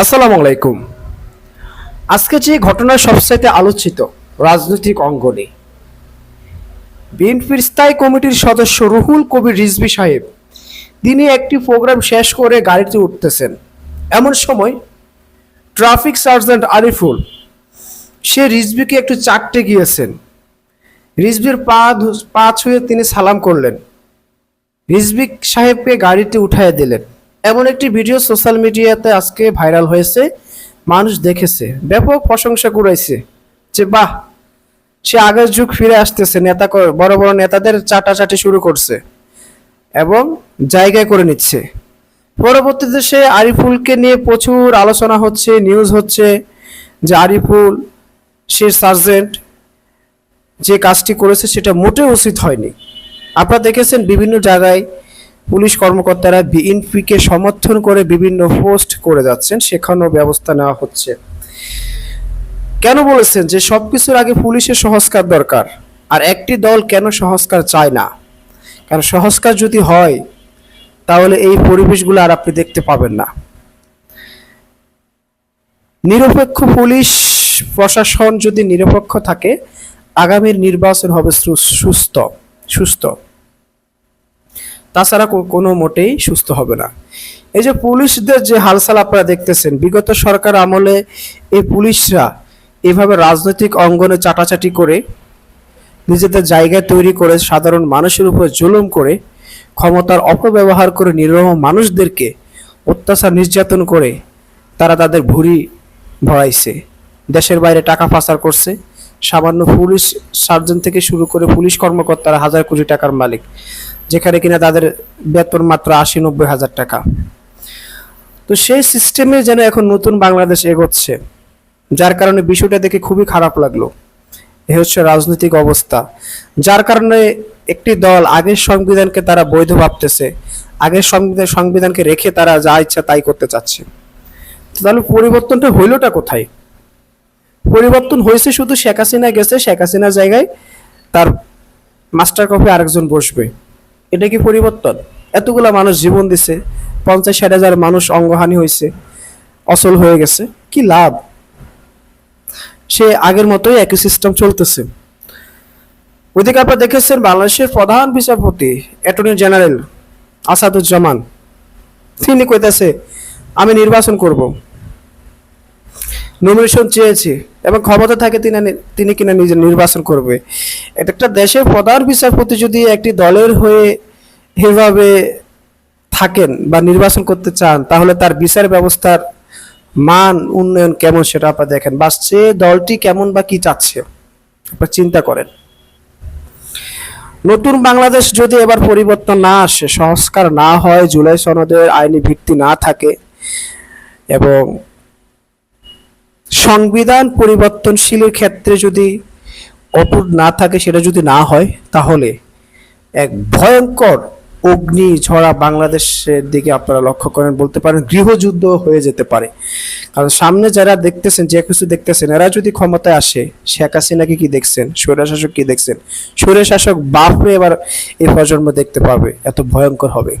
আসসালামু আলাইকুম। আজকে যে ঘটনা সবচাইতে আলোচিত রাজনৈতিক অঙ্গনে, বিএনপির স্থায়ী কমিটির সদস্য রুহুল কবির রিজভি সাহেব তিনি একটি প্রোগ্রাম শেষ করে গাড়িতে উঠতেছেন। এমন সময় ট্রাফিক সার্জেন্ট আরিফুল, সে রিজভিকে একটু চাটতে গিয়েছেন। রিজভির পা পা ছুঁয়ে তিনি সালাম করলেন। রিজভিক সাহেবকে গাড়িতে উঠায় দিলেন। এমন একটি ভিডিও সোশ্যাল মিডিয়াতে আজকে ভাইরাল হয়েছে, মানুষ দেখেছে, ব্যাপক প্রশংসা কুড়াইছে যে, বাহ, সে আগের যুগ ফিরে আসতেছে, নেতা বড় বড় নেতাদের চাটাচাটি শুরু করছে এবং জায়গায় করে নিচ্ছে। পরবর্তীতে সে আরিফুলকে নিয়ে প্রচুর আলোচনা হচ্ছে নিউজ হচ্ছে যে, আরিফুল, সে সার্জেন্ট যে কাজটি করেছে সেটা মোটেও উচিত হয়নি। আপনারা দেখেছেন বিভিন্ন জায়গায় পুলিশ কর্মকর্তারা বিএনপিকে সমর্থন করে বিভিন্ন হোস্ট করে যাচ্ছেন, সেখানেও ব্যবস্থা নেওয়া হচ্ছে। কেন বলেছেন যে সব কিছুর আগে পুলিশের সংস্কার দরকার, আর একটি দল কেন সংস্কার চায় না? কারণ সংস্কার যদি হয়, তাহলে এই পরিবেশগুলো আর আপনি দেখতে পাবেন না। নিরপেক্ষ পুলিশ প্রশাসন যদি নিরপেক্ষ থাকে, আগামীর নির্বাচন হবে সুস্থ সুস্থ। তাছাড়া কোনো মোটেই সুস্থ হবে না। এই যে পুলিশদের যে হালসাল আপনারা দেখতেছেন, বিগত সরকার আমলে এই পুলিশরা এভাবে রাজনৈতিক অঙ্গনে চাটাচাটি করে নিজেদের জায়গা তৈরি করে সাধারণ মানুষের উপর জুলুম করে, ক্ষমতার অপব্যবহার করে নিরহ মানুষদেরকে অত্যাচার, নির্যাতন করে তারা তাদের ভুঁড়ি ভরাইছে। দেশের বাইরে টাকা পাচার করছে। সামান্য পুলিশ সার্জন থেকে শুরু করে পুলিশ কর্মকর্তারা হাজার কোটি টাকার মালিক। যেখানে কিনা তাদের বেতন মাত্র আশি নব্বই হাজার টাকা। তো সেই সিস্টেমে যেন এখন নতুন বাংলাদেশ এগোচ্ছে, যার কারণে বিষয়টা দেখে খুবই খারাপ লাগল। এ হচ্ছে রাজনৈতিক অবস্থা। যার কারণে একটি দল আগের সংবিধানকে তারা বৈধ ভাবতেছে, আগের সংবিধান, সংবিধানকে রেখে তারা যা ইচ্ছা তাই করতে চাচ্ছে। তাহলে পরিবর্তনটা হইলটা কোথায়? পরিবর্তন হয়েছে শুধু শেখ হাসিনা গেছে, শেখ হাসিনার জায়গায় তার মাস্টার কপি আরেকজন বসবে। এটা কি পরিবর্তন? এতগুলা মানুষ জীবন দিছে, পঞ্চাশ ষাট হাজার মানুষ অঙ্গহানি হয়েছে, অচল হয়ে গেছে, কি লাভ? সে আগের মতোই একই সিস্টেম চলতেছে। ওইদিকে আপনারা দেখেছেন বাংলাদেশের প্রধান বিচারপতি অ্যাটর্নি জেনারেল আসাদুজ্জামান। তিনি কইতেছে, আমি নির্বাচন করব। নমিনেশন চেয়েছি এবং ক্ষমতা থাকে তিনি তিনি কিনা নিজে নির্বাচন করবে। একটা দেশের প্রধান বিচারপতি যদি একটি দলের হয়ে এভাবে থাকেন বা নির্বাচন করতে চান, তাহলে তার বিচার ব্যবস্থার মান, উন্নয়ন কেমন সেটা আপনারা দেখেন। বা সে দলটি কেমন বা কি চাচ্ছে, আপনারা চিন্তা করেন। নতুন বাংলাদেশ যদি এবার পরিবর্তন না আসে, সংস্কার না হয়, জুলাই সনদের আইনি ভিত্তি না থাকে, এবং সংবিধান পরিবর্তনশীলের ক্ষেত্রে যদি অটুট না থাকে, সেটা যদি না হয়, তাহলে এক ভয়ঙ্কর অগ্নি ঝরা বাংলাদেশের দিকে আপনারা লক্ষ্য করেন, বলতে পারেন গৃহযুদ্ধ হয়ে যেতে পারে। কারণ সামনে যারা দেখতেছেন, যে কিছু দেখতেছেন, এরা যদি ক্ষমতায় আসে, শেখ হাসিনাকে কি দেখছেন? স্বৈরশাসক কি দেখছেন? স্বৈরশাসক বাপরে এবার এ প্রজন্ম দেখতে পাবে, এত ভয়ঙ্কর হবে।